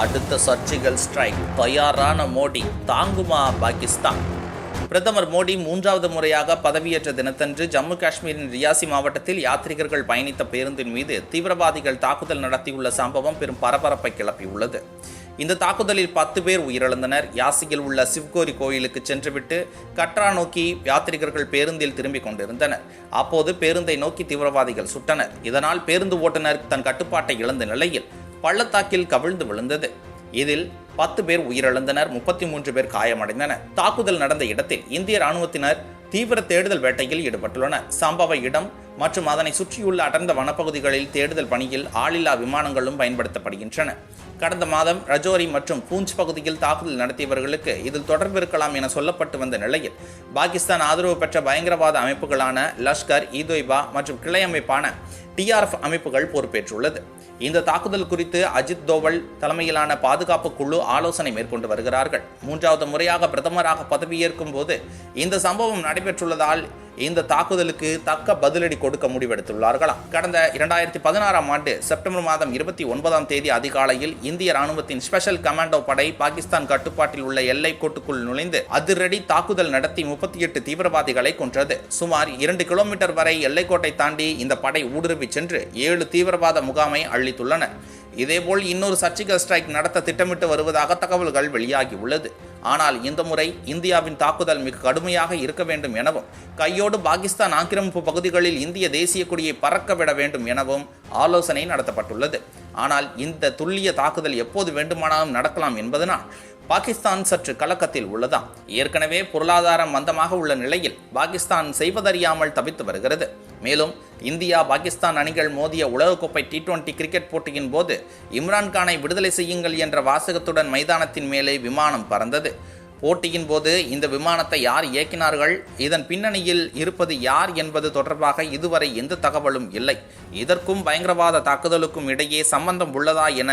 அடுத்த surgical strike. தயாரான மோடி தாங்குமா பாகிஸ்தான்? பிரதமர் மோடி மூன்றாவது முறையாக பதவியேற்ற தினத்தன்று ஜம்மு காஷ்மீரின் ரியாசி மாவட்டத்தில் யாத்ரீகர்கள் பயணித்த பேருந்தின் மீது தீவிரவாதிகள் தாக்குதல் நடத்தியுள்ள சம்பவம் பெரும் பரபரப்பை கிளப்பியுள்ளது. இந்த தாக்குதலில் பத்து பேர் உயிரிழந்தனர். யாசியில் உள்ள சிவ்கோரி கோயிலுக்கு சென்றுவிட்டு கட்ரா நோக்கி யாத்ரீகர்கள் பேருந்தில் திரும்பிக் கொண்டிருந்தனர். அப்போது பேருந்தை நோக்கி தீவிரவாதிகள் சுட்டனர். இதனால் பேருந்து ஓட்டுநர் தன் கட்டுப்பாட்டை இழந்த நிலையில் பள்ளத்தாக்கில் கவிழ்ந்து விழுந்தது. இதில் பத்து பேர் உயிரிழந்தனர் முப்பத்தி மூன்று பேர் காயமடைந்தனர். தாக்குதல் நடந்த இடத்தில் இந்திய ராணுவத்தினர் தீவிர தேடுதல் வேட்டையில் ஈடுபட்டுள்ளனர். சம்பவ இடம் மற்றும் அதனை சுற்றியுள்ள அடர்ந்த வனப்பகுதிகளில் தேடுதல் பணியில் ஆளில்லா விமானங்களும் பயன்படுத்தப்படுகின்றன. கடந்த மாதம் ரஜோரி மற்றும் பூஞ்ச் பகுதியில் தாக்குதல் நடத்தியவர்களுக்கு இதில் தொடர்பு இருக்கலாம் என சொல்லப்பட்டு வந்த நிலையில் பாகிஸ்தான் ஆதரவு பெற்ற பயங்கரவாத அமைப்புகளான லஷ்கர் ஈதொய்பா மற்றும் கிளை அமைப்பான டிஆர்எஃப் அமைப்புகள் பொறுப்பேற்றுள்ளது. இந்த தாக்குதல் குறித்து அஜித் தோவல் தலைமையிலான பாதுகாப்பு குழு ஆலோசனை மேற்கொண்டு வருகிறார்கள். மூன்றாவது முறையாக பிரதமராக பதவியேற்கும் போது இந்த சம்பவம் நடைபெற்றுள்ளதால் இந்த தாக்குதலுக்கு தக்க பதிலடி கொடுக்க முடிவெடுத்துள்ளார்களாம் கடந்த இரண்டாயிரத்தி பதினாறாம் ஆண்டு செப்டம்பர் மாதம் இருபத்தி ஒன்பதாம் தேதி அதிகாலையில் இந்திய ராணுவத்தின் ஸ்பெஷல் கமாண்டோ படை பாகிஸ்தான் கட்டுப்பாட்டில் உள்ள எல்லை கோட்டுக்குள் நுழைந்து அதிரடி தாக்குதல் நடத்தி முப்பத்தி எட்டு தீவிரவாதிகளை கொன்றது. சுமார் இரண்டு கிலோமீட்டர் வரை எல்லைக்கோட்டை தாண்டி இந்த படை ஊடுருவி சென்று ஏழு தீவிரவாத முகாமை அழித்துள்ளனர் இதேபோல் இன்னொரு சர்ஜிக்கல் ஸ்ட்ரைக் நடத்த திட்டமிட்டு வருவதாக தகவல்கள் வெளியாகியுள்ளது. ஆனால் இந்த முறை இந்தியாவின் தாக்குதல் மிக கடுமையாக இருக்க வேண்டும் எனவும் கையோடு பாகிஸ்தான் ஆக்கிரமிப்பு பகுதிகளில் இந்திய தேசிய கொடியை பறக்க விட வேண்டும் எனவும் ஆலோசனை நடத்தப்பட்டுள்ளது. ஆனால் இந்த துல்லிய தாக்குதல் எப்போது வேண்டுமானாலும் நடக்கலாம் என்பதனால் பாகிஸ்தான் சற்று கலக்கத்தில் உள்ளதாம். ஏற்கனவே பொருளாதாரம் மந்தமாக உள்ள நிலையில் பாகிஸ்தான் செய்வதறியாமல் தவித்து வருகிறது. மேலும் இந்தியா பாகிஸ்தான் அணிகள் மோதிய உலகக்கோப்பை டி டுவெண்டி கிரிக்கெட் போட்டியின் போது இம்ரான்கானை விடுதலை செய்யுங்கள் என்ற வாசகத்துடன் மைதானத்தின் மேலே விமானம் பறந்தது. போட்டியின் போது இந்த விமானத்தை யார் இயக்கினார்கள்? இதன் பின்னணியில் இருப்பது யார் என்பது தொடர்பாக இதுவரை எந்த தகவலும் இல்லை. இதற்கும் பயங்கரவாத தாக்குதலுக்கும் இடையே சம்பந்தம் உள்ளதா என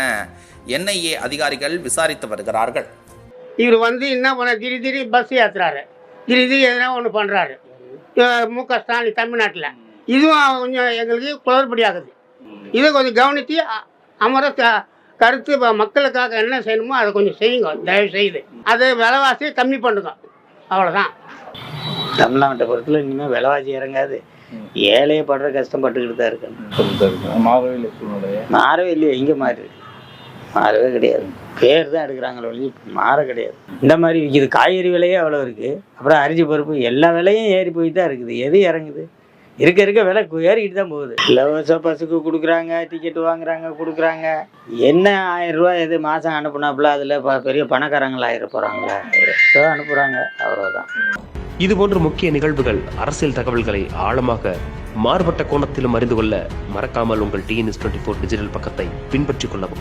என்ஐஏ அதிகாரிகள் விசாரித்து வருகிறார்கள். இவர் வந்து என்ன பண்ண திடீர் திடீர் பஸ் ஏற்றுறாரு திடீர் திடீர் எதனா ஒன்று பண்ணுறாரு மு க ஸ்டாலின் தமிழ்நாட்டில். இதுவும் கொஞ்சம் எங்களுக்கு குளறுபடி ஆகுது இதை கொஞ்சம் கவனித்து அமர கருத்து இப்ப மக்களுக்காக என்ன செய்யணுமோ அதை கொஞ்சம் செய்யுங்க தயவு செய்து அது விலைவாசியை கம்மி பண்ணுங்க. அவ்வளோதான் தமிழ்நாட்டை பொறுத்தல இனிமேல் விலைவாசி இறங்காது. ஏழையே படுற கஷ்டம் பட்டுக்கிட்டு தான் இருக்கணும். மாறவே இல்லை சூழ்நிலையை மாறவே இல்லையே எங்கே மாறு மாறவே கிடையாது. பேர் தான் எடுக்கிறாங்களே ஒழிஞ்சு மாற கிடையாது. இந்த மாதிரி விற்கிது காய்கறி விலையே அவ்வளோ இருக்குது அப்புறம் அரிசி பருப்பு எல்லா விலையும் ஏறி போய் தான் இருக்குது. எது இறங்குது? இருக்க இருக்க விலை ஏறிக்கிட்டு தான் போகுது. இலவச பஸ்ஸுக்கு கொடுக்குறாங்க டிக்கெட் வாங்குறாங்க கொடுக்குறாங்க. என்ன ஆயிரம் ரூபாய் எது மாதம் அனுப்புனாப்புல அதில் பெரிய பணக்காரங்களா ஆயிர போகிறாங்களா அனுப்புகிறாங்க அவ்வளோதான் இதுபோன்ற முக்கிய நிகழ்வுகள் அரசியல் தகவல்களை ஆழமாக மாறுபட்ட கோணத்திலும் அறிந்து கொள்ள மறக்காமல் உங்கள் டிஎன்எஸ் டுவெண்ட்டி ஃபோர் டிஜிட்டல் பக்கத்தை பின்பற்றிக் கொள்ளவும்.